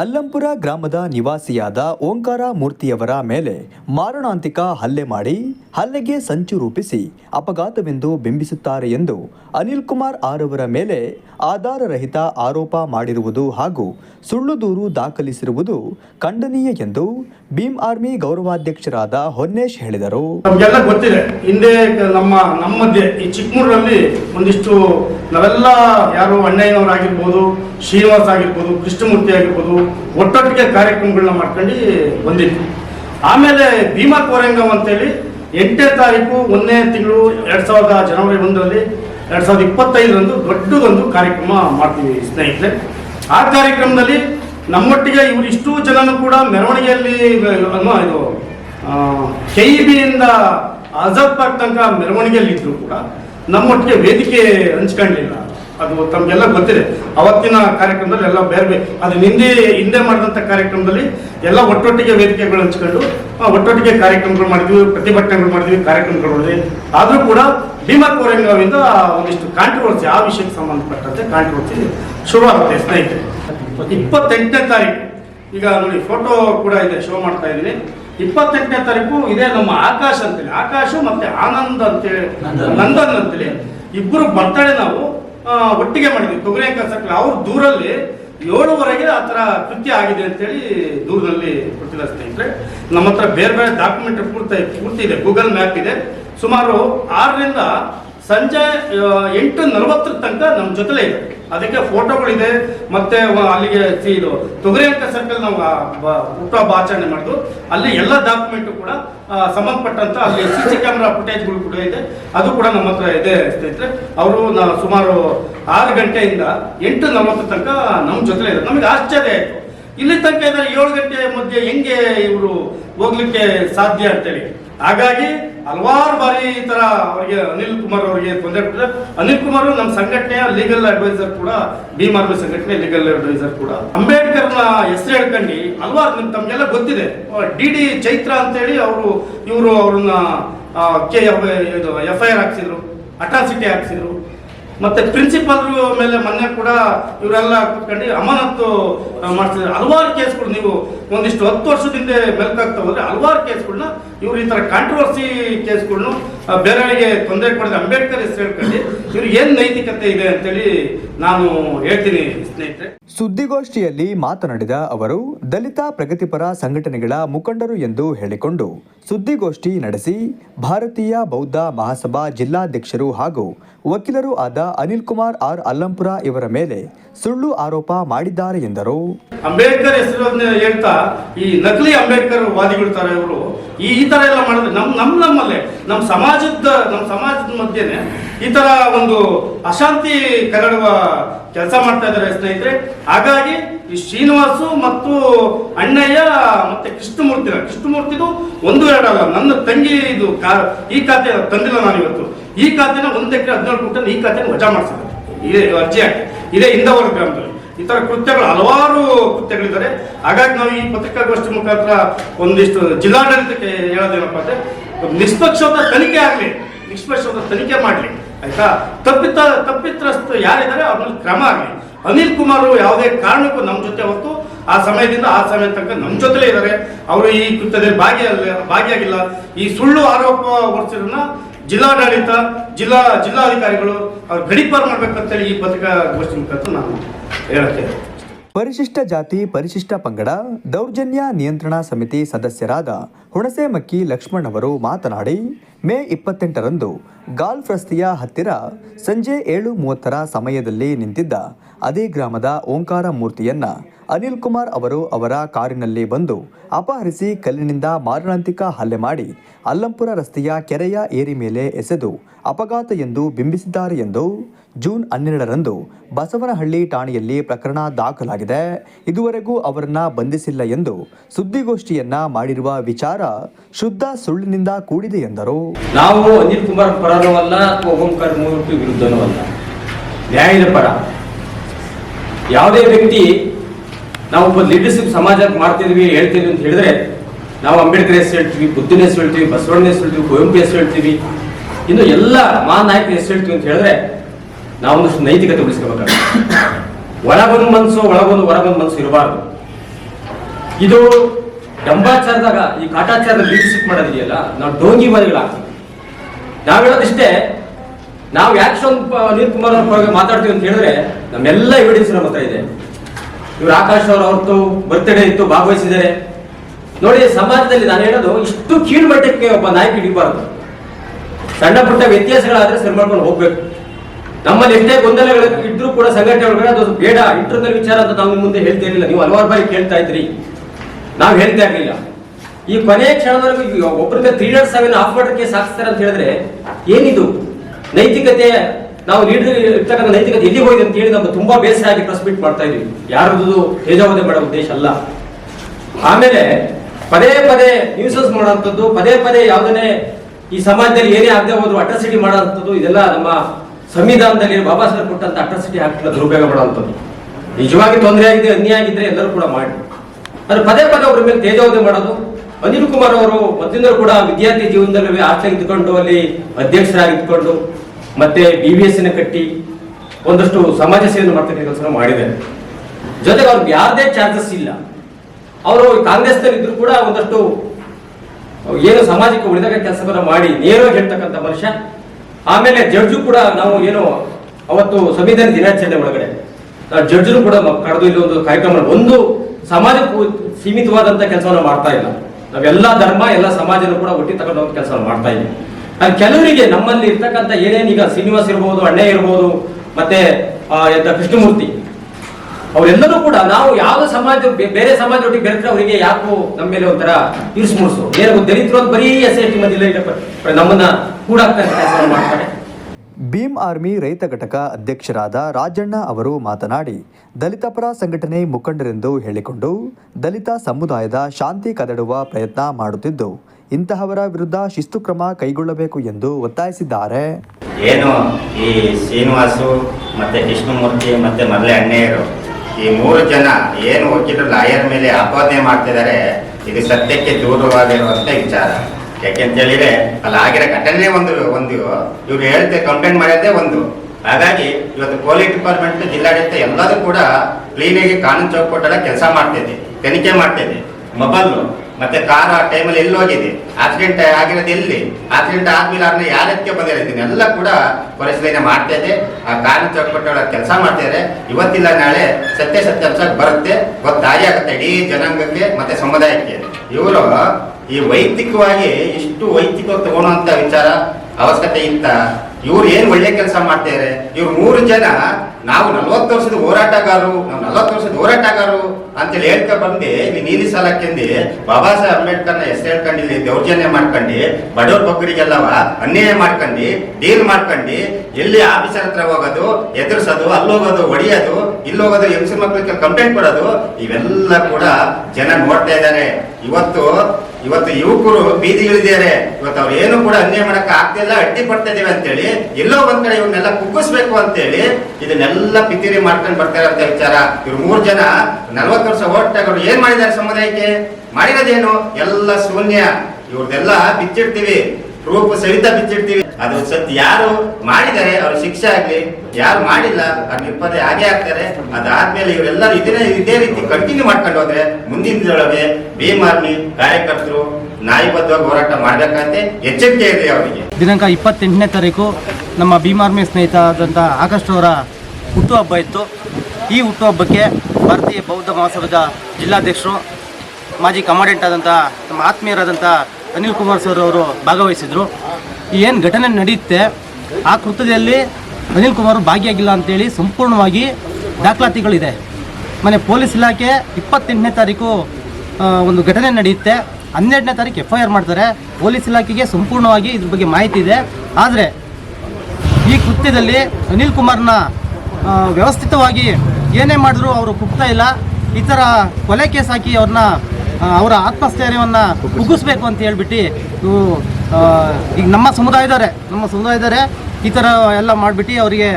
ಅಲ್ಲಂಪುರ ಗ್ರಾಮದ ನಿವಾಸಿಯಾದ ಓಂಕಾರ ಮೂರ್ತಿಯವರ ಮೇಲೆ ಮಾರಣಾಂತಿಕ ಹಲ್ಲೆ ಮಾಡಿ ಹಲ್ಲೆಗೆ ಸಂಚು ರೂಪಿಸಿ ಅಪಘಾತವೆಂದು ಬಿಂಬಿಸುತ್ತಾರೆ ಎಂದು ಅನಿಲ್ ಕುಮಾರ್ ಆರವರ ಮೇಲೆ ಆಧಾರರಹಿತ ಆರೋಪ ಮಾಡಿರುವುದು ಹಾಗೂ ಸುಳ್ಳು ದೂರು ದಾಖಲಿಸಿರುವುದು ಖಂಡನೀಯ ಎಂದು ಭೀಮ್ ಆರ್ಮಿ ಗೌರವಾಧ್ಯಕ್ಷರಾದ ಹೊನ್ನೇಶ್ ಹೇಳಿದರು. ಗೊತ್ತಿದೆ, ಹಿಂದೆ ನಮ್ಮ ನಮ್ಮ ಮಧ್ಯೆ ಈ ಚಿಕ್ಕಮೂರಲ್ಲಿ ಒಂದಿಷ್ಟು ನಾವೆಲ್ಲ ಯಾರು ಅಣ್ಣಯ್ಯನವರಾಗಿರ್ಬೋದು ಶ್ರೀನಿವಾಸ್ ಆಗಿರ್ಬೋದು, ಕೃಷ್ಣಮೂರ್ತಿ ಆಗಿರ್ಬೋದು, ಒಟ್ಟೊಟ್ಟಿಗೆ ಕಾರ್ಯಕ್ರಮಗಳನ್ನ ಮಾಡ್ಕೊಂಡು ಬಂದಿದ್ವಿ. ಆಮೇಲೆ ಭೀಮಾ ಕೋರಂಗಂ ಅಂತೇಳಿ ಎಂಟನೇ ತಾರೀಕು ಒಂದನೇ ತಿಂಗಳು ಎರಡು ಸಾವಿರದ ಜನವರಿ ಒಂದರಲ್ಲಿ ಎರಡು ಸಾವಿರದ ಇಪ್ಪತ್ತೈದರಂದು ದೊಡ್ಡದೊಂದು ಕಾರ್ಯಕ್ರಮ ಮಾಡ್ತೀವಿ ಸ್ನೇಹಿತರೆ. ಆ ಕಾರ್ಯಕ್ರಮದಲ್ಲಿ ನಮ್ಮೊಟ್ಟಿಗೆ ಇವರು ಇಷ್ಟು ಜನನು ಕೂಡ ಮೆರವಣಿಗೆಯಲ್ಲಿ ಇದು ಕೆ ಇ ಬಿಯಿಂದ ಮೆರವಣಿಗೆಯಲ್ಲಿ ಇದ್ರು ಕೂಡ ನಮ್ಮೊಟ್ಟಿಗೆ ವೇದಿಕೆ ಹಂಚ್ಕೊಂಡಿಲ್ಲ. ಅದು ತಮಗೆಲ್ಲ ಗೊತ್ತಿದೆ. ಅವತ್ತಿನ ಕಾರ್ಯಕ್ರಮದಲ್ಲಿ ಎಲ್ಲ ಬೇರೆ ಬೇರೆ ಅದು ಹಿಂದೆ ಹಿಂದೆ ಮಾಡಿದಂಥ ಕಾರ್ಯಕ್ರಮದಲ್ಲಿ ಎಲ್ಲ ಒಟ್ಟೊಟ್ಟಿಗೆ ವೇದಿಕೆಗಳು ಹಂಚ್ಕೊಂಡು ಒಟ್ಟೊಟ್ಟಿಗೆ ಕಾರ್ಯಕ್ರಮಗಳು ಮಾಡಿದ್ವಿ ಪ್ರತಿಭಟನೆಗಳು ಮಾಡಿದ್ವಿ ಕಾರ್ಯಕ್ರಮಗಳು ಮಾಡಿದ್ವಿ. ಆದರೂ ಕೂಡ ಭೀಮಾ ಕೋರಂಗಾವಿಂದ ಒಂದಿಷ್ಟು ಕಾಂಟ್ರವರ್ಸಿ ಆ ವಿಷಯಕ್ಕೆ ಸಂಬಂಧಪಟ್ಟಂತೆ ಕಾಂಟ್ರವರ್ಸಿ ಶುರುವಾಗುತ್ತೆ ಸ್ನೇಹಿತರೆ. ಇಪ್ಪತ್ತೆಂಟನೇ ತಾರೀಕು ಈಗ ನೋಡಿ ಫೋಟೋ ಕೂಡ ಇದೆ ಶೋ ಮಾಡ್ತಾ ಇದ್ದೀನಿ. ಇಪ್ಪತ್ತೆಂಟನೇ ತಾರೀಕು ಇದೇ ನಮ್ಮ ಆಕಾಶ ಅಂತೇಳಿ. ಆಕಾಶ ಮತ್ತೆ ಆನಂದ್ ಅಂತೇಳಿ ನಂದನ್. ಅಂತೇಳಿ. ಇಬ್ಬರು ಬರ್ತಾಳೆ ನಾವು. ಒಟ್ಟಿಗೆ ಮಾಡಿದ್ವಿ. ತೊಗರಿಯಂಕ ಸರ್ಕಲ್ ಅವ್ರ ದೂರಲ್ಲಿ ಏಳುವರೆಗೆ ಆ ಥರ ಕೃತ್ಯ ಆಗಿದೆ ಅಂತೇಳಿ ದೂರದಲ್ಲಿ ಕೊಟ್ಟಿದ್ದಾರೆ ಸ್ನೇಹಿತರೆ. ನಮ್ಮ ಹತ್ರ ಬೇರೆ ಬೇರೆ ಡಾಕ್ಯುಮೆಂಟ್ ಪೂರ್ತಿ ಪೂರ್ತಿ ಇದೆ. ಗೂಗಲ್ ಮ್ಯಾಪ್ ಇದೆ. ಸುಮಾರು ಆರರಿಂದ ಸಂಜೆ ಎಂಟು ನಲವತ್ತರ ತನಕ ನಮ್ಮ ಜೊತೆಲೇ ಇದೆ ಅದಕ್ಕೆ ಫೋಟೋಗಳಿದೆ, ಮತ್ತೆ ಅಲ್ಲಿಗೆ ಇದು ತೊಗರಿ ಅಂಕ ಸರ್ಕಲ್ ನಾವು ಹುಟ್ಟುಹಬ್ಬ ಆಚರಣೆ ಮಾಡಿದ್ವು. ಅಲ್ಲಿ ಎಲ್ಲ ಡಾಕ್ಯುಮೆಂಟ್ ಕೂಡ ಸಂಬಂಧಪಟ್ಟಂತ ಅಲ್ಲಿ ಸಿ ಸಿ ಕ್ಯಾಮ್ರಾ ಫುಟೇಜ್ಗಳು ಕೂಡ ಇದೆ. ಅದು ಕೂಡ ನಮ್ಮ ಹತ್ರ ಇದೆ, ಸ್ನೇಹಿತರೆ. ಅವರು ನಾವು ಸುಮಾರು ಆರು ಗಂಟೆಯಿಂದ ಎಂಟು ನಲವತ್ತರ ತನಕ ನಮ್ಮ ಜೊತೆಲೇ ಇದೆ ನಮಗೆ ಆಶ್ಚರ್ಯ ಆಯಿತು. ಇಲ್ಲಿ ತನಕ ಇದ್ದಾರೆ, ಏಳು ಗಂಟೆ ಮಧ್ಯೆ ಹೆಂಗೆ ಇವರು ಹೋಗ್ಲಿಕ್ಕೆ ಸಾಧ್ಯ ಅಂತೇಳಿ. ಹಾಗಾಗಿ ಹಲವಾರು ಬಾರಿ ಈ ತರ ಅವರಿಗೆ ಅನಿಲ್ ಕುಮಾರ್ ಅವರಿಗೆ ತೊಂದರೆ ಕೊಟ್ಟರೆ ಅನಿಲ್ ಕುಮಾರ್ ನಮ್ಮ ಸಂಘಟನೆಯ ಲೀಗಲ್ ಅಡ್ವೈಸರ್ ಕೂಡ ಭೀಮಾರ್ಮಿ ಸಂಘಟನೆ ಲೀಗಲ್ ಅಡ್ವೈಸರ್ ಕೂಡ. ಅಂಬೇಡ್ಕರ್ನ ಹೆಸರು ಹೇಳ್ಕೊಂಡು, ಹಲವಾರು ನಿಮ್ ತಮ್ಗೆಲ್ಲ ಗೊತ್ತಿದೆ. ಡಿ ಡಿ ಚೈತ್ರ ಅಂತೇಳಿ ಅವರು, ಇವರು ಅವ್ರನ್ನ ಕೆ ಎಫ್ ಐ ಆರ್ ಹಾಕ್ಸಿದ್ರು ಅಟಾಸಿಟಿ ಹಾಕ್ಸಿದ್ರು. ಮತ್ತೆ ಪ್ರಿನ್ಸಿಪಲ್ ಮೇಲೆ ಮೊನ್ನೆ ಕೂಡ ಇವರೆಲ್ಲ ಕೂತ್ಕೊಂಡು ಅಮಾನತ್ತು ಮಾಡ್ತಿದ್ದಾರೆ. ಹಲವಾರು ಕೇಸ್ಗಳು ನೀವು ಒಂದಿಷ್ಟು ಹತ್ತು ವರ್ಷದಿಂದ ಮೆಲ್ಕಾಗ್ತಾ ಹೋದ್ರೆ ಹಲವಾರು ಕೇಸ್ಗಳನ್ನ ಇವ್ರು ಈ ತರ ಕಾಂಟ್ರವರ್ಸಿ ಕೇಸ್ಗಳನ್ನು ಬೇರೆಯವರಿಗೆ ತೊಂದರೆ ಕೊಡದೆ ಅಂಬೇಡ್ಕರ್ ಹೆಸರು ಹೇಳ್ಕೊಂಡು ಇವ್ರಿಗೆ ಏನ್ ನೈತಿಕತೆ ಇದೆ ಅಂತೇಳಿ ನಾನು ಹೇಳ್ತೀನಿ ಸ್ನೇಹಿತರೆ. ಸುದ್ದಿಗೋಷ್ಠಿಯಲ್ಲಿ ಮಾತನಾಡಿದ ಅವರು, ದಲಿತ ಪ್ರಗತಿಪರ ಸಂಘಟನೆಗಳ ಮುಖಂಡರು ಎಂದು ಹೇಳಿಕೊಂಡು ಸುದ್ದಿಗೋಷ್ಠಿ ನಡೆಸಿ ಭಾರತೀಯ ಬೌದ್ಧ ಮಹಾಸಭಾ ಜಿಲ್ಲಾಧ್ಯಕ್ಷರು ಹಾಗೂ ವಕೀಲರು ಆದ ಅನಿಲ್ ಕುಮಾರ್ ಆರ್ ಅಲ್ಲಂಪುರ ಇವರ ಮೇಲೆ ಸುಳ್ಳು ಆರೋಪ ಮಾಡಿದ್ದಾರೆ ಎಂದರು. ಅಂಬೇಡ್ಕರ್ ಹೆಸರನ್ನ ಹೇಳ್ತಾ ಈ ನಕಲಿ ಅಂಬೇಡ್ಕರ್ ವಾದಿಗಳು ತರ ಇವರು. ಈ ತರ ಎಲ್ಲ ಮಾಡಿದ್ರೆ ನಮ್ ನಮ್ ನಮ್ಮಲ್ಲೇ ನಮ್ಮ ಸಮಾಜದ ನಮ್ಮ ಸಮಾಜದ ಮಧ್ಯೆನೆ ಈ ತರ ಒಂದು ಅಶಾಂತಿ ಕರಡುವ ಕೆಲಸ ಮಾಡ್ತಾ ಇದ್ದಾರೆ ಸ್ನೇಹಿತರೆ. ಹಾಗಾಗಿ ಈ ಶ್ರೀನಿವಾಸು ಮತ್ತು ಅಣ್ಣಯ್ಯ ಮತ್ತೆ ಕೃಷ್ಣಮೂರ್ತಿ, ಕೃಷ್ಣಮೂರ್ತಿದು ಒಂದು ಎರಡಲ್ಲ, ನನ್ನ ತಂಗಿ ಇದು ಈ ಖಾತೆ ತಂದಿಲ್ಲ ನಾನು ಇವತ್ತು ಈ ಖಾತೆನ ಒಂದು ಎಕರೆ ಹದಿನೇಳು ಕ್ವಿಂಟಲ್ ಈ ಖಾತೆನ ವಜಾ ಮಾಡಿಸಿದ್ದಾರೆ. ಇದೇ ಅರ್ಜಿ ಹಾಕಿ. ಇದೇ ಹಿಂದವರ ಗ್ರಾಮದಲ್ಲಿ. ಈ ಥರ ಕೃತ್ಯಗಳು ಹಲವಾರು ಕೃತ್ಯಗಳಿದ್ದಾರೆ. ಹಾಗಾಗಿ ನಾವು ಈ ಪತ್ರಿಕಾಗೋಷ್ಠಿ ಮುಖಾಂತರ ಒಂದಿಷ್ಟು ಜಿಲ್ಲಾಡಳಿತಕ್ಕೆ ಹೇಳೋದೇನಪ್ಪ ಅಂದ್ರೆ, ನಿಷ್ಪಕ್ಷವಾದ ತನಿಖೆ ಆಗಲಿ ನಿಷ್ಪಕ್ಷಪಾತ ತನಿಖೆ ಮಾಡಲಿ, ಆಯಿತಾ? ತಪ್ಪಿತ, ತಪ್ಪಿತಸ್ಥ ಯಾರಿದ್ದಾರೆ ಅವ್ರ ಮೇಲೆ ಕ್ರಮ ಆಗಲಿ. ಅನಿಲ್ ಕುಮಾರ್ ಯಾವುದೇ ಕಾರಣಕ್ಕೂ ನಮ್ಮ ಜೊತೆ ಹೊತ್ತು ಆ ಸಮಯದಿಂದ ಆ ಸಮಯ ತನಕ ನಮ್ಮ ಜೊತೆಲೇ ಇದ್ದಾರೆ ಅವರು ಈ ಕೃತ್ಯದಲ್ಲಿ ಭಾಗಿಯಲ್ಲ, ಭಾಗಿಯಾಗಿಲ್ಲ. ಈ ಸುಳ್ಳು ಆರೋಪ ಹೊರಿಸಿರೋದನ್ನ ಜಿಲ್ಲಾಡಳಿತ, ಜಿಲ್ಲಾ, ಜಿಲ್ಲಾಧಿಕಾರಿಗಳು ಅವ್ರು ಗಡೀಪಾರು ಮಾಡ್ಬೇಕಂತೇಳಿ ಈ ಪತ್ರಿಕಾಗೋಷ್ಠಿ ಮುಖಾಂತರ ನಾನು ಹೇಳಕ್ಕೆ ಪರಿಶಿಷ್ಟ ಜಾತಿ, ಪರಿಶಿಷ್ಟ ಪಂಗಡ, ದೌರ್ಜನ್ಯ ನಿಯಂತ್ರಣ ಸಮಿತಿ ಸದಸ್ಯರಾದ ಹುಣಸೆಮಕ್ಕಿ ಲಕ್ಷ್ಮಣ್ ಅವರು ಮಾತನಾಡಿ, ಮೇ ಇಪ್ಪತ್ತೆಂಟರಂದು ಗಾಲ್ಫ್ ರಸ್ತೆಯ ಹತ್ತಿರ ಸಂಜೆ ಏಳು ಮೂವತ್ತರ ಸಮಯದಲ್ಲಿ ನಿಂತಿದ್ದ ಅದೇ ಗ್ರಾಮದ ಓಂಕಾರ ಮೂರ್ತಿಯನ್ನ ಅನಿಲ್ ಕುಮಾರ್ ಅವರು ಅವರ ಕಾರಿನಲ್ಲಿ ಬಂದು ಅಪಹರಿಸಿ ಕಲ್ಲಿನಿಂದ ಮಾರಣಾಂತಿಕ ಹಲ್ಲೆ ಮಾಡಿ ಅಲ್ಲಂಪುರ ರಸ್ತೆಯ ಕೆರೆಯ ಏರಿ ಮೇಲೆ ಎಸೆದು ಅಪಘಾತ ಎಂದು ಬಿಂಬಿಸಿದ್ದಾರೆ ಎಂದು ಜೂನ್ ಹನ್ನೆರಡರಂದು ಬಸವನಹಳ್ಳಿ ಠಾಣೆಯಲ್ಲಿ ಪ್ರಕರಣ ದಾಖಲಾಗಿದೆ. ಇದುವರೆಗೂ ಅವರನ್ನು ಬಂಧಿಸಿಲ್ಲ ಎಂದು ಸುದ್ದಿಗೋಷ್ಠಿಯನ್ನ ಮಾಡಿರುವ ವಿಚಾರ ಶುದ್ಧ ಸುಳ್ಳಿನಿಂದ ಕೂಡಿದೆ ಎಂದರು. ನಾವು ಅನಿಲ್ ಕುಮಾರ್ ಪರನೂ ಅಲ್ಲ ಓಂಕಾರ ವಿರುದ್ಧನೂ ಅಲ್ಲ. ನ್ಯಾಯದ ಪರ. ಯಾವುದೇ ವ್ಯಕ್ತಿ ನಾವು ಒಬ್ಬ ಲೀಡರ್ಶಿಪ್ ಸಮಾಜಕ್ಕೆ ಮಾಡ್ತಿದ್ವಿ ಹೇಳ್ತೀವಿ ಅಂತ ಹೇಳಿದ್ರೆ, ನಾವು ಅಂಬೇಡ್ಕರ್ ಹೆಸರು ಹೇಳ್ತೀವಿ, ಬುದ್ಧನ ಹೆಸರು ಹೇಳ್ತೀವಿ ಬಸವಣ್ಣ ಹೆಸರು ಹೇಳ್ತೀವಿ ಕುವೆಂಪು ಹೆಸರು ಹೇಳ್ತೀವಿ. ಇನ್ನು ಎಲ್ಲ ಮಹಾನ್ ನಾಯಕನ ಹೆಸರು ಹೇಳ್ತೀವಿ ಅಂತ ಹೇಳಿದ್ರೆ ನಾವೊಂದಷ್ಟು ನೈತಿಕತೆ ಉಳಿಸ್ಕೋಬೇಕಾಗುತ್ತೆ. ಒಳಗೊಂದು ಮನಸ್ಸು, ಒಳಗೊಂದು ಹೊರಗೊಂದು ಮನಸ್ಸು ಇರಬಾರ್ದು. ಇದು ಡಂಬಾಚಾರದಾಗ, ಈ ಕಾಟಾಚಾರದ ಲೀಡರ್ಶಿಪ್ ಮಾಡೋದಿದೆಯಲ್ಲ, ನಾವು ಡೋಂಗಿ ಬದಿಗಳಾಗ್ತೀವಿ ನಾವು ಹೇಳೋದಿಷ್ಟೇ, ನಾವು ಯಾಕೆ ಅನಿಲ್ ಕುಮಾರ್ ಅವ್ರ ಮಾತಾಡ್ತೀವಿ ಅಂತ ಹೇಳಿದ್ರೆ, ನಮ್ಮೆಲ್ಲ ಎವಿಡೆನ್ಸ್ ನಮ್ಮ ಹತ್ರ ಇದೆ. ಇವ್ರು ಆಕಾಶ್ ಅವರು ಅವ್ರದ್ದು ಬರ್ತ್ಡೇ ಇತ್ತು, ಭಾಗವಹಿಸಿದ್ದಾರೆ. ನೋಡಿ, ಸಮಾಜದಲ್ಲಿ ನಾನು ಹೇಳೋದು, ಇಷ್ಟು ಕೀಳ್ಮಟ್ಟಕ್ಕೆ ಒಬ್ಬ ನಾಯಕ ಹಿಡಿಬಾರದು. ಸಣ್ಣ ಪುಟ್ಟ ವ್ಯತ್ಯಾಸಗಳಾದ್ರೆ ಸರಿ ಮಾಡ್ಕೊಂಡು ಹೋಗ್ಬೇಕು. ನಮ್ಮಲ್ಲಿ ಎಷ್ಟೇ ಗೊಂದಲಗಳು ಇದ್ರೂ ಕೂಡ ಸಂಘಟನೆ ಒಳಗಡೆ ಅದು ಬೇಡ. ಇಂಟರ್ನಲ್ ವಿಚಾರ ಅಂತ ನಾವು ಮುಂದೆ ಹೇಳ್ತಾ ಇರಲಿಲ್ಲ. ನೀವು ಹಲವಾರು ಬಾರಿ ಕೇಳ್ತಾ ಇದ್ರಿ. ನಾವು ಹೇಳ್ತಾ ಇರ್ಲಿಲ್ಲ. ಈ ಕೊನೆಯ ಕ್ಷಣದಲ್ಲಿ ಒಬ್ಬರಿಂದ ತ್ರೀ ಹಂಡ್ರೆಡ್ ಸೆವೆನ್ ಆಫ್ ಸಾಗಿಸ್ತಾರೆ ಅಂತ ಹೇಳಿದ್ರೆ ಏನಿದು? ನೈತಿಕತೆ ನಾವು ಇರ್ತಕ್ಕಂಥ ನೈತಿಕತೆ ಎಲ್ಲಿ ಹೋಗಿದೆ ಅಂತ ಹೇಳಿ ನಮ್ಗೆ ತುಂಬಾ ಬೇಸರ ಆಗಿ ಪ್ರೆಸ್ ಮಾಡ್ತಾ ಇದೀವಿ ಯಾರದು ತೇಜಾವಧಿ ಮಾಡೋ ಉದ್ದೇಶ ಅಲ್ಲ. ಆಮೇಲೆ ಪದೇ ಪದೇ ನ್ಯೂಸಸ್ ಮಾಡೋಂಥದ್ದು ಪದೇ ಪದೇ ಯಾವುದನ್ನೇ ಈ ಸಮಾಜದಲ್ಲಿ ಏನೇ ಆಗದೆ ಹೋದ್ರು ಅಟ್ರಾಸಿಟಿ ಮಾಡೋಂಥದ್ದು ಇದೆಲ್ಲ ನಮ್ಮ ಸಂವಿಧಾನದಲ್ಲಿ ಬಾಬಾ ಸಾಹೇಬ್ ಕೊಟ್ಟಂತ ಅಟ್ರಾಸಿಟಿ ಆಗ್ತಿಲ್ಲ ದುರುಪಯೋಗ ಮಾಡುವಂಥದ್ದು. ನಿಜವಾಗಿ ತೊಂದರೆ ಆಗಿದೆ ಅನ್ಯಾಯ ಆಗಿದ್ರೆ ಎಲ್ಲರೂ ಕೂಡ ಮಾಡಿ. ಆದ್ರೆ ಪದೇ ಪದೇ ಅವ್ರ ಮೇಲೆ ತೇಜಾವಧಿ ಮಾಡೋದು, ಅನಿಲ್ ಕುಮಾರ್ ಅವರು ಮೊದಲಿಂದಲೂ ಕೂಡ ವಿದ್ಯಾರ್ಥಿ ಜೀವನದಲ್ಲಿ ಆಚೆ ಇದ್ಕೊಂಡು ಅಲ್ಲಿ ಅಧ್ಯಕ್ಷರಾಗಿ ಇದ್ಕೊಂಡು ಮತ್ತೆ ಬಿ ವಿ ಎಸ್ ಕಟ್ಟಿ ಒಂದಷ್ಟು ಸಮಾಜ ಸೇವೆಯನ್ನು ಮಾಡ್ತಕ್ಕಂಥ ಕೆಲಸ ಮಾಡಿದೆ ಜೊತೆಗೆ ಅವ್ರಿಗೆ ಯಾರದೇ ಚಾನ್ಸಸ್ ಇಲ್ಲ. ಅವರು ಕಾಂಗ್ರೆಸ್ನಲ್ಲಿ ಇದ್ರು ಕೂಡ ಒಂದಷ್ಟು ಏನು ಸಮಾಜಕ್ಕೆ ಉಳಿದಾಗ ಕೆಲಸವನ್ನು ಮಾಡಿ ನೇರವಾಗಿ ಹೇಳ್ತಕ್ಕಂಥ ಮನುಷ್ಯ. ಆಮೇಲೆ ಜಡ್ಜು ಕೂಡ ನಾವು ಏನು ಅವತ್ತು ಸಂವಿಧಾನ ದಿನಾಚರಣೆ ಒಳಗಡೆ ಜಡ್ಜರು ಕೂಡ ಕರೆದು ಇಲ್ಲಿ ಒಂದು ಕಾರ್ಯಕ್ರಮ ಒಂದು ಸಮಾಜಕ್ಕೂ ಸೀಮಿತವಾದಂತ ಕೆಲಸವನ್ನ ಮಾಡ್ತಾ ಇಲ್ಲ. ನಾವೆಲ್ಲ ಧರ್ಮ, ಎಲ್ಲ ಸಮಾಜನೂ ಕೂಡ ಒಟ್ಟಿ ತಗೊಂಡು ಕೆಲಸ ಮಾಡ್ತಾ ಇದ್ದೀವಿ. ಕೆಲವರಿಗೆ ನಮ್ಮಲ್ಲಿ ಇರ್ತಕ್ಕಂಥ ಏನೇನೀಗ ಶ್ರೀನಿವಾಸ್ ಇರ್ಬೋದು, ಅಣ್ಣೆ ಇರ್ಬೋದು, ಮತ್ತೆ ಎಂತ ಕೃಷ್ಣಮೂರ್ತಿ, ಅವರೆಲ್ಲರೂ ಕೂಡ ನಾವು ಯಾವ ಸಮಾಜ ಬೇರೆ ಸಮಾಜದೊಟ್ಟಿಗೆ ಬೆರೆತ್ರೆ ಅವರಿಗೆ ಯಾಕೋ ನಮ್ಮ ಮೇಲೆ ಒಂಥರ ಇರಿಸು ಮುಡಿಸು ಏನು ದಲಿತರು ಅಂತ ಬರೀ ಎಸ್ ಟಿ ಮಧ್ಯೆ ನಮ್ಮನ್ನ ಕೂಡ ಮಾಡ್ತಾರೆ. ಭೀಮ್ ಆರ್ಮಿ ರೈತ ಘಟಕ ಅಧ್ಯಕ್ಷರಾದ ರಾಜಣ್ಣ ಅವರು ಮಾತನಾಡಿ, ದಲಿತ ಪರ ಸಂಘಟನೆ ಮುಖಂಡರೆಂದು ಹೇಳಿಕೊಂಡು ದಲಿತ ಸಮುದಾಯದ ಶಾಂತಿ ಕದಡುವ ಪ್ರಯತ್ನ ಮಾಡುತ್ತಿದ್ದು ಇಂತಹವರ ವಿರುದ್ಧ ಶಿಸ್ತು ಕ್ರಮ ಕೈಗೊಳ್ಳಬೇಕು ಎಂದು ಒತ್ತಾಯಿಸಿದ್ದಾರೆ. ಏನು ಈ ಶ್ರೀನಿವಾಸು ಮತ್ತೆ ವಿಷ್ಣುಮೂರ್ತಿ ಮತ್ತೆ ಮರಳೆ ಅಣ್ಣೆಯರು ಈ ಮೂರು ಜನ ಏನು ಹೋಗಿದ್ರು ಲಾಯರ್ ಮೇಲೆ ಆಪಾದನೆ ಮಾಡ್ತಿದ್ದಾರೆ, ಇದು ಸತ್ಯಕ್ಕೆ ದೂರವಾಗಿರುವಂತ ವಿಚಾರ. ಯಾಕೆಂತ ಹೇಳಿದ್ರೆ ಅಲ್ಲಿ ಆಗಿರೋ ಘಟನೆ ಒಂದು ಒಂದು ಇವ್ರು ಹೇಳ್ತೆ ಕಂಪ್ಲೇಂಟ್ ಮಾಡೋದೇ ಒಂದು. ಹಾಗಾಗಿ ಇವತ್ತು ಪೊಲೀಸ್ ಡಿಪಾರ್ಟ್ಮೆಂಟ್, ಜಿಲ್ಲಾಡಳಿತ ಎಲ್ಲದೂ ಕೂಡ ಕ್ಲೀನಾಗಿ ಕಾನೂನು ಚೌಕಟ್ಟಲ್ಲ ಕೆಲಸ ಮಾಡ್ತಿದೆ, ತನಿಖೆ ಮಾಡ್ತಿದೆ. ಮೊಬೈಲ್ ಮತ್ತೆ ಕಾರ್ ಆ ಟೈಮಲ್ಲಿ ಎಲ್ಲಿ ಹೋಗಿದೆ? ಆಕ್ಸಿಡೆಂಟ್ ಆಗಿರೋದು ಎಲ್ಲಿ? ಆಕ್ಸಿಡೆಂಟ್ ಆದ್ಮೇಲೆ ಅದನ್ನ ಯಾರಕ್ಕೆ ಬಂದಿರೋದನ್ನ ಎಲ್ಲ ಕೂಡ ಪರಿಶೀಲನೆ ಮಾಡ್ತಾ ಇದೆ. ಆ ಕಾನೂನು ಚೌಕಟ್ಟೊಳ ಕೆಲಸ ಮಾಡ್ತಾ ಇದೆ ಇವತ್ತಿಲ್ಲ, ನಾಳೆ ಸತ್ಯ ಸತ್ಯಾಂಶ ಬರುತ್ತೆ ಗೊತ್ತಾಗಿ ಆಗುತ್ತೆ ಇಡೀ ಜನಾಂಗಕ್ಕೆ ಮತ್ತೆ ಸಮುದಾಯಕ್ಕೆ. ಇವರು ಈ ವೈಯಕ್ತಿಕವಾಗಿ ಇಷ್ಟು ವೈಯಕ್ತಿಕವಾಗಿ ತಗೊಳ್ಳುವಂತ ವಿಚಾರ ಅವಶ್ಯಕತೆ ಇತ್ತ? ಇವ್ರು ಏನ್ ಒಳ್ಳೆ ಕೆಲಸ ಮಾಡ್ತಾರೆ ಇವ್ರು ಮೂರು ಜನ, ನಾವು ನಲ್ವತ್ತು ವರ್ಷದ ಹೋರಾಟಗಾರರು, ನಾವು ನಲ್ವತ್ತು ವರ್ಷದ ಹೋರಾಟಗಾರರು ಅಂತೇಳಿ ಹೇಳ್ಕೊ ಬಂದು ಇಲ್ಲಿ ನೀಲಿ ಕೆಂದಿ ಬಾಬಾ ಸಾಹೇಬ್ ಅಂಬೇಡ್ಕರ್ನ ಹೆಸರು ಹೇಳ್ಕೊಂಡು ಇಲ್ಲಿ ದೌರ್ಜನ್ಯ ಮಾಡ್ಕೊಂಡು, ಬಡವ್ರ ಬಗ್ಗರಿಗೆಲ್ಲವ ಅನ್ಯಾಯ ಮಾಡ್ಕೊಂಡು ಡೀಲ್ ಮಾಡ್ಕೊಂಡು, ಎಲ್ಲಿ ಆಫೀಸರ್ ಹತ್ರ ಹೋಗೋದು, ಎದುರಿಸೋದು, ಅಲ್ಲೋಗೋದು ಹೊಡಿಯೋದು ಇಲ್ಲಿ ಹೋಗೋದು ಹೆಂಗಸರು ಮಕ್ಕಳಿಗೆ ಕಂಪ್ಲೇಂಟ್ ಕೊಡೋದು, ಇವೆಲ್ಲ ಕೂಡ ಜನ ನೋಡ್ತಾ ಇದ್ದಾರೆ ಇವತ್ತು ಇವತ್ತು ಯುವಕರು ಬೀದಿಗಳಿದ್ದಾರೆ ಇವತ್ತು ಅವ್ರು ಏನು ಕೂಡ ಅನ್ಯಾಯ ಮಾಡಕ್ ಆಗ್ತಿಲ್ಲ, ಅಡ್ಡಿ ಪಡ್ತಾ ಇದೀವಿ ಅಂತೇಳಿ, ಎಲ್ಲೋ ಒಂದ್ ಕಡೆ ಇವನ್ನೆಲ್ಲ ಕುಗ್ಗಿಸ್ಬೇಕು ಅಂತೇಳಿ, ಇದನ್ನೆಲ್ಲ ಪಿತಿರಿ ಮಾಡ್ಕೊಂಡು ಬರ್ತಾರೆ ಅಂತ ವಿಚಾರ. ಇವ್ರು ಮೂರ್ ಜನ, ನಲ್ವತ್ತು ವರ್ಷ ಓಟಾಗರು ಏನ್ ಮಾಡಿದ್ದಾರೆ ಸಮುದಾಯಕ್ಕೆ? ಮಾಡಿರೋದೇನು? ಎಲ್ಲ ಶೂನ್ಯ. ಇವ್ರದೆಲ್ಲ ಬಿಚ್ಚಿಡ್ತೀವಿ. ರೂಪ ಸಹಿತ ಬಿಚ್ಚಿಡ್ತೀವಿ. ಅದು ಸತ್ಯ ಯಾರು ಮಾಡಿದರೆ ಅವ್ರ ಶಿಕ್ಷೆ ಆಗ್ಲಿ, ಯಾರು ಮಾಡಿಲ್ಲ ಅವ್ರ ಹಾಗೆ ಆಗ್ತಾರೆ. ಅದಾದ್ಮೇಲೆ ಇವರೆಲ್ಲರೂ ಇದನ್ನೇ ಇದೇ ರೀತಿ ಕಂಟಿನ್ಯೂ ಮಾಡ್ಕೊಂಡು ಹೋದ್ರೆ ಮುಂದಿನ ದಿನದೊಳಗೆ ಭೀಮ್ ಆರ್ಮಿ ಕಾರ್ಯಕರ್ತರು ನ್ಯಾಯಬದ್ಧವಾಗಿ ಹೋರಾಟ ಮಾಡ್ಬೇಕಂತೆ ಎಚ್ಚರಿಕೆ ಇದೆ ಅವರಿಗೆ. ದಿನಾಂಕ ಇಪ್ಪತ್ತೆಂಟನೇ ತಾರೀಕು ನಮ್ಮ ಭೀಮಾರ್ಮಿ ಸ್ನೇಹಿತ ಆದಂಥ ಆಗಸ್ಟ್ ಅವರ ಹುಟ್ಟುಹಬ್ಬ ಇತ್ತು. ಈ ಹುಟ್ಟುಹಬ್ಬಕ್ಕೆ ಭಾರತೀಯ ಬೌದ್ಧ ಮಹಾಸಭಾದ ಜಿಲ್ಲಾಧ್ಯಕ್ಷರು, ಮಾಜಿ ಕಮಾಂಡೆಂಟ್ ಆದಂಥ ನಮ್ಮ ಆತ್ಮೀಯರಾದಂಥ ಅನಿಲ್ ಕುಮಾರ್ ಸರ್ ಅವರು ಭಾಗವಹಿಸಿದರು. ಏನು ಘಟನೆ ನಡೆಯುತ್ತೆ, ಆ ಕೃತ್ಯದಲ್ಲಿ ಅನಿಲ್ ಕುಮಾರ್ ಭಾಗಿಯಾಗಿಲ್ಲ ಅಂತೇಳಿ ಸಂಪೂರ್ಣವಾಗಿ ದಾಖಲಾತಿಗಳಿದೆ. ಮನೆ ಪೊಲೀಸ್ ಇಲಾಖೆ ಇಪ್ಪತ್ತೆಂಟನೇ ತಾರೀಕು ಒಂದು ಘಟನೆ ನಡೆಯುತ್ತೆ. ಹನ್ನೆರಡನೇ ತಾರೀಕು ಎಫ್ ಐ ಆರ್ ಮಾಡ್ತಾರೆ. ಪೊಲೀಸ್ ಇಲಾಖೆಗೆ ಸಂಪೂರ್ಣವಾಗಿ ಇದ್ರ ಬಗ್ಗೆ ಮಾಹಿತಿ ಇದೆ. ಆದರೆ ಈ ಕೃತ್ಯದಲ್ಲಿ ಅನಿಲ್ ಕುಮಾರ್ನ ವ್ಯವಸ್ಥಿತವಾಗಿ ಏನೇ ಮಾಡಿದ್ರು ಅವರು ಕುಗ್ತಾ ಇಲ್ಲ. ಈ ಥರ ಕೊಲೆ ಕೇಸ್ ಹಾಕಿ ಅವ್ರನ್ನ ಅವರ ಆತ್ಮಸ್ಥೈರ್ಯವನ್ನು ಕುಗ್ಗಿಸ್ಬೇಕು ಅಂತ ಹೇಳ್ಬಿಟ್ಟು ಈಗ ನಮ್ಮ ಸಮುದಾಯದವರೇ ನಮ್ಮ ಸಮುದಾಯದವರೇ ಈ ಥರ ಎಲ್ಲ ಮಾಡಿಬಿಟ್ಟು ಅವರಿಗೆ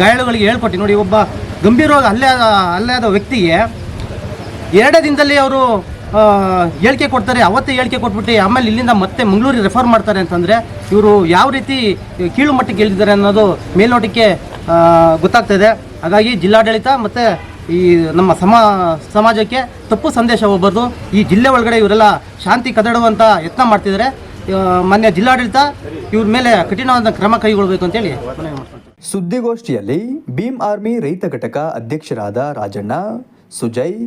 ಗಾಯಾಳುಗಳಿಗೆ ಹೇಳ್ಕೊಟ್ಟು. ನೋಡಿ, ಒಬ್ಬ ಗಂಭೀರವಾಗಿ ಅಲ್ಲೇ ಹಲ್ಲೆ ಆದ ವ್ಯಕ್ತಿಗೆ ಎರಡೇ ದಿನದಲ್ಲಿ ಅವರು ಹೇಳಿಕೆ ಕೊಡ್ತಾರೆ. ಅವತ್ತೇ ಹೇಳಿಕೆ ಕೊಟ್ಬಿಟ್ಟು ಆಮೇಲೆ ಇಲ್ಲಿಂದ ಮತ್ತೆ ಮಂಗಳೂರಿಗೆ ರೆಫರ್ ಮಾಡ್ತಾರೆ ಅಂತಂದರೆ ಇವರು ಯಾವ ರೀತಿ ಕೀಳು ಮಟ್ಟಕ್ಕೆ ಇಳಿದಿದ್ದಾರೆ ಅನ್ನೋದು ಮೇಲ್ನೋಟಕ್ಕೆ ಗೊತ್ತಾಗ್ತದೆ. ಹಾಗಾಗಿ ಜಿಲ್ಲಾಡಳಿತ ಮತ್ತು ಈ ನಮ್ಮ ಸಮಾ, ಸಮಾಜಕ್ಕೆ ತಪ್ಪು ಸಂದೇಶ ಹೋಗ್ಬಾರ್ದು. ಈ ಜಿಲ್ಲೆ ಒಳಗಡೆ ಇವರೆಲ್ಲ ಶಾಂತಿ ಕದಡುವಂಥ ಯತ್ನ ಮಾಡ್ತಿದ್ದಾರೆ. ಮಾನ್ಯ ಜಿಲ್ಲಾಡಳಿತ ಇವ್ರ ಮೇಲೆ ಕಠಿಣವಾದ ಕ್ರಮ ಕೈಗೊಳ್ಳಬೇಕು ಅಂತೇಳಿ ಸುದ್ದಿಗೋಷ್ಠಿಯಲ್ಲಿ ಭೀಮ್ ಆರ್ಮಿ ರೈತ ಘಟಕ ಅಧ್ಯಕ್ಷರಾದ ರಾಜಣ್ಣ, ಸುಜಯ್,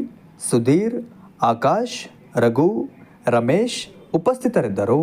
ಸುಧೀರ್, ಆಕಾಶ್, ರಘು, ರಮೇಶ್ ಉಪಸ್ಥಿತರಿದ್ದರು.